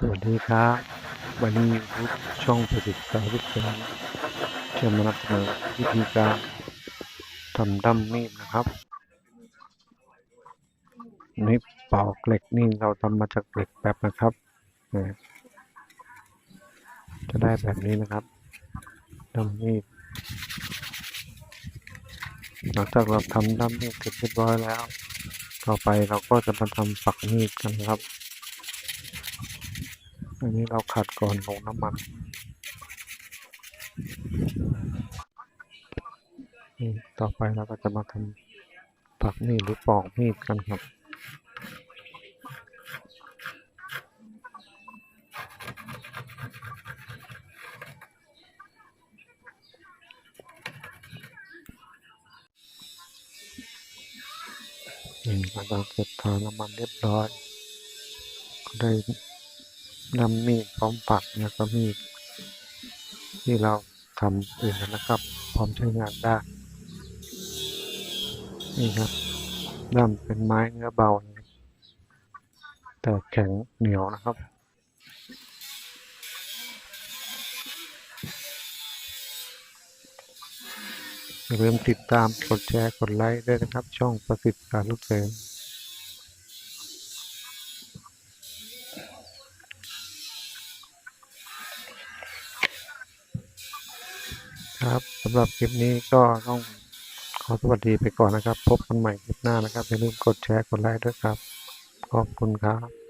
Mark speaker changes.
Speaker 1: สวัสดีครับ วันนี้ยูทูบช่องประดิษฐ์สาวลูกเสือจะมานำเสนอวิธีการทำดั้มมีดนะครับนี่ปอกเหล็กนี่เราทำมาจากเหล็กแบบนะครับจะได้แบบนี้นะครับดั้มมีดหลังจากเราทำดั้มมีดเสร็จเรียบร้อยแล้ว ต่อไปเราก็จะมาทำปักมีดกันครับ อันนี้เราขัดก่อนลงน้ำมัน นี่ต่อไปเราก็จะมาทำปักมีดหรือปอกมีดกันครับนี่หลังจาเสร็จทาน้ำมันเรียบร้อย ก็ได้ นำมีดพร้อมปักแล้วก็มีดที่เราทำเองนนะครับ พร้อมใช้งานได้ นี่ครับด้ามเป็นไม้เนื้อเบา แต่แข็งเหนียวนะครับอย่าลืมติดตามกดแชร์ กดไลค์ด้วยนะครับ ช่องประสิทธิ์การลูกเสือ ครับสำหรับคลิปนี้ก็ต้องขอสวัสดีไปก่อนนะครับ พบกันใหม่คลิปหน้านะครับอย่าลืมกดแชร์กดไลค์ด้วยครับ ขอบคุณครับ